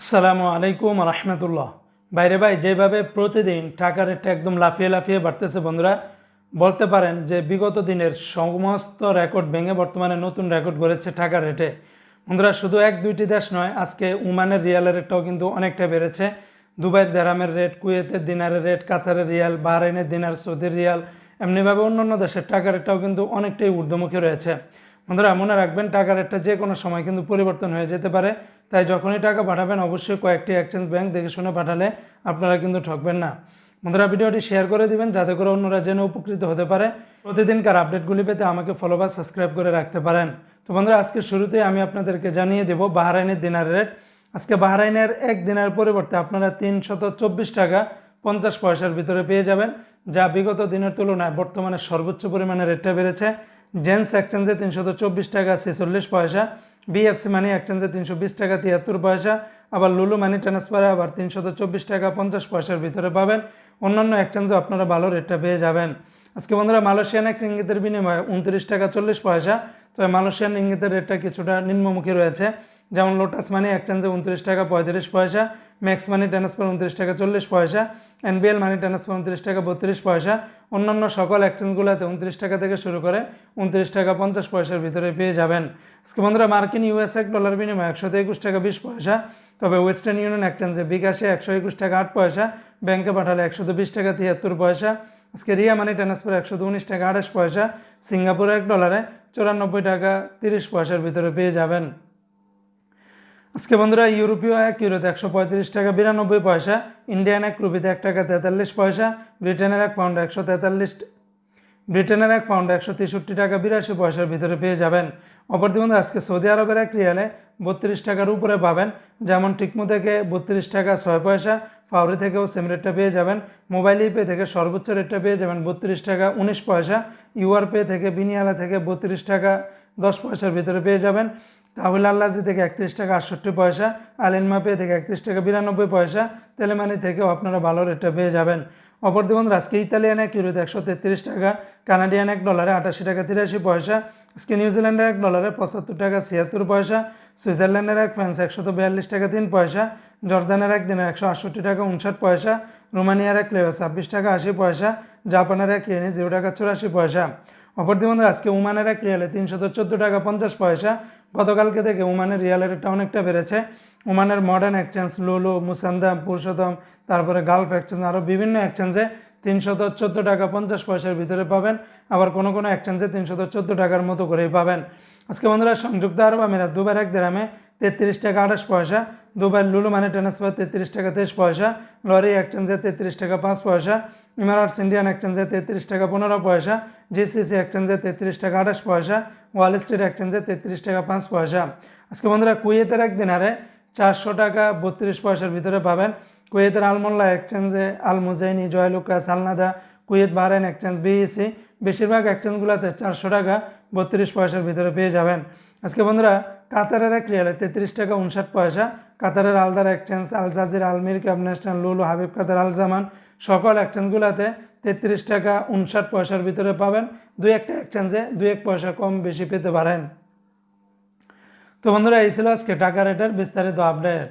আসসালামু আলাইকুম রহমতুল্লাহ। বাইরে ভাই, যেভাবে প্রতিদিন টাকা রেটটা একদম লাফিয়ে লাফিয়ে বাড়তেছে বন্ধুরা, বলতে পারেন যে বিগত দিনের সমস্ত রেকর্ড ভেঙে বর্তমানে নতুন রেকর্ড গড়েছে টাকা রেটে। বন্ধুরা, শুধু এক দুইটি দেশ নয়, আজকে উমানের রিয়ালের রেটটাও কিন্তু অনেকটা বেড়েছে। দুবাইয়ের দেরামের রেট, কুয়েতের দিনারের রেট, কাতারের রিয়াল, বাহরাইনের দিনার সৌদির রিয়াল, এমনিভাবে অন্যান্য দেশের টাকা রেটটাও কিন্তু অনেকটাই ঊর্ধ্বমুখী রয়েছে। বন্ধুরা, মনে রাখবেন টাকা রেটটা যে কোনো সময় কিন্তু পরিবর্তন হয়ে যেতে পারে। তাই যখনই টাকা পাঠাবেন, অবশ্যই কয়েকটি এক্সচেঞ্জ ব্যাংক দেখে শুনে পাঠালে আপনারা কিন্তু ঠকবেন না। বন্ধুরা, ভিডিওটি শেয়ার করে দিবেন, যাতে করে অন্যরা জেনে উপকৃত হতে পারে। প্রতিদিনকার আপডেটগুলি পেতে আমাকে ফলো বা সাবস্ক্রাইব করে রাখতে পারেন। তো বন্ধুরা আজকে শুরুতেই আমি আপনাদেরকে জানিয়ে দেব বাহরাইনের দিনার রেট আজকে বাহরাইনের এক দিনের পরিবর্তে আপনারা তিনশত চব্বিশ টাকা পঞ্চাশ পয়সার ভিতরে পেয়ে যাবেন, যা বিগত দিনের তুলনায় বর্তমানে সর্বোচ্চ পরিমাণে রেটটা বেড়েছে। জেন্স এক্সচেঞ্জে তিনশত চব্বিশ টাকা, ছেচল্লিশ পয়সা। বিএফসি মানি এক্সচেঞ্জে তিনশো বিশ টাকা, তিয়াত্তর পয়সা। আবার লুলু মানি ট্রান্সফারে আবার তিনশত চব্বিশ টাকা, পঞ্চাশ পয়সার ভিতরে পাবেন। অন্যান্য এক্সচেঞ্জে আপনারা ভালো রেটটা পেয়ে যাবেন। আজকে বন্ধুরা মালয়েশিয়ান এক ইঙ্গিতের বিনিময়ে উনত্রিশ টাকা, চল্লিশ পয়সা। তবে মালয়েশিয়ান ইঙ্গিতের রেটটা কিছুটা নিম্নমুখী রয়েছে। যেমন লোটাস মানি এক্সচেঞ্জে উনত্রিশ টাকা, পঁয়ত্রিশ পয়সা। ম্যাক্স মানি ট্রান্সফার উনত্রিশ টাকা, চল্লিশ পয়সা। এনবিএল মানি ট্রান্সফার উনত্রিশ টাকা, বত্রিশ পয়সা। অন্যান্য সকল এক্সচেঞ্জগুলোতে উনত্রিশ টাকা থেকে শুরু করে উনত্রিশ টাকা, পঞ্চাশ পয়সার ভিতরে পেয়ে যাবেন। আজকে বন্ধুরা, মার্কিন ইউএস এক ডলার বিনিময়ে একশো একুশ টাকা, বিশ পয়সা। তবে ওয়েস্টার্ন ইউনিয়ন এক্সচেঞ্জে বিকাশে একশো একুশ টাকা, আট পয়সা। ব্যাংকে পাঠালে একশো বিশ টাকা, তিয়াত্তর পয়সা। আজকে রিয়া মানি ট্রান্সফার একশো উনিশ টাকা, আঠাশ পয়সা। সিঙ্গাপুরে এক ডলারে চুরানব্বই টাকা, তিরিশ পয়সার ভিতরে পেয়ে যাবেন। আজকে বন্ধুরা ইউরোপীয় এক ইউরোতে একশো পঁয়ত্রিশ টাকা, বিরানব্বই পয়সা, ইন্ডিয়ান এক রুপিতে এক টাকা, তেতাল্লিশ পয়সা, ব্রিটেনের এক পাউন্ড একশো তেতাল্লিশ, ব্রিটেনের এক পাউন্ড একশো তেষট্টি টাকা, বিরাশি পয়সার ভিতরে পেয়ে যাবেন। অপরদি বন্ধু আজকে সৌদি আরবের এক রিয়ালে বত্রিশ টাকার উপরে পাবেন। যেমন টিকমো থেকে বত্রিশ টাকা, ছয় পয়সা, ফাউরি থেকেও সেম রেটটা পেয়ে যাবেন। মোবাইল পে থেকে সর্বোচ্চ রেটটা পেয়ে যাবেন বত্রিশ টাকা, উনিশ পয়সা। ইউআর পে থেকে, বিনিয়ালা থেকে বত্রিশ টাকা, দশ পয়সার ভিতরে পেয়ে যাবেন। তাহলে আল্লাজি থেকে একত্রিশ টাকা আটষট্টি পয়সা আলিনমা পে থেকে একত্রিশ টাকা বিরানব্বই পয়সা, তেলেমানি থেকেও আপনারা ভালো রেটটা পেয়ে যাবেন। অপর দিবন্ধ আজকে ইতালিয়ান এক ইউরোতে একশো তেত্রিশ টাকা, কানাডিয়ান এক ডলারে আটাশি টাকা তিরাশি পয়সা, আজকে নিউজিল্যান্ডের এক ডলারে পঁচাত্তর টাকা ছিয়াত্তর পয়সা, সুইজারল্যান্ডের এক ফ্রান্স একশত বিয়াল্লিশ টাকা তিন পয়সা, জর্দানের এক দিনে একশো আটষট্টি টাকা উনষাট পয়সা, রোমানিয়ার এক লেভা ছাব্বিশ টাকা আশি পয়সা, জাপানের এক ইয়েনি জিরো টাকা চুরাশি পয়সা। অপর দিবন্ধ আজকে উমানের এক রিয়ালে তিনশত চোদ্দ টাকা পঞ্চাশ পয়সা গতকালকে দেখে উমানের রিয়ালের রেটটা অনেকটা বেড়েছে। উমানের মডার্ন এক্সচেঞ্জ লুলু মুসান্দাম পুরুষোত্তম তারপরে গালফ এক্সচেঞ্জ আরও বিভিন্ন এক্সচেঞ্জে তিনশত চোদ্দ টাকা পঞ্চাশ পয়সার ভিতরে পাবেন। আবার কোনো কোনো এক্সচেঞ্জে তিনশত চোদ্দ টাকার মতো করেই পাবেন। আজকে বন্ধুরা, সংযুক্ত আরব আমিরাত দুবার এক দেরামে তেত্রিশ টাকা আঠাশ পয়সা। দুবাই লুলু মানি ট্রান্সফার তেত্রিশ টাকা তেইশ পয়সা। লরি এক্সচেঞ্জে তেত্রিশ টাকা পাঁচ পয়সা। ইমারাটস ইন্ডিয়ান এক্সচেঞ্জে তেত্রিশ টাকা পনেরো পয়সা। জিসিসি এক্সচেঞ্জে তেত্রিশ টাকা আঠাশ পয়সা। ওয়াল স্ট্রিট এক্সচেঞ্জে তেত্রিশ টাকা পাঁচ পয়সা। আজকে বন্ধুরা কুয়েতের এক দিনারে চারশো টাকা বত্রিশ পয়সার ভিতরে পাবেন। কুয়েতের আলমোল্লা এক্সচেঞ্জে আল মুজাইনি জয়লুকা সালনাদা কুয়েত বাহরাইন এক্সচেঞ্জ বিএসি বেশিরভাগ এক্সচেঞ্জগুলোতে চারশো টাকা। বত্রিশ পয়সার ভিতরে পেয়ে যাবেন। আজকে বন্ধুরা, কাতারের এক রিয়ালে তেত্রিশ টাকা উনষাট পয়সা, কাতারের আলদার এক্সচেঞ্জ আল জাজির আলমির ক্যাব ন্যাশনাল লুলু, হাবিব কাতার আল জামান, সকল এক্সচেঞ্জগুলোতে তেত্রিশ টাকা উনষাট পয়সার ভিতরে পাবেন। দুই একটা এক্সচেঞ্জে দুই এক পয়সা কম বেশি পেতে পারেন। তো বন্ধুরা, এই ছিল আজকে টাকা রেটের বিস্তারিত আপডেট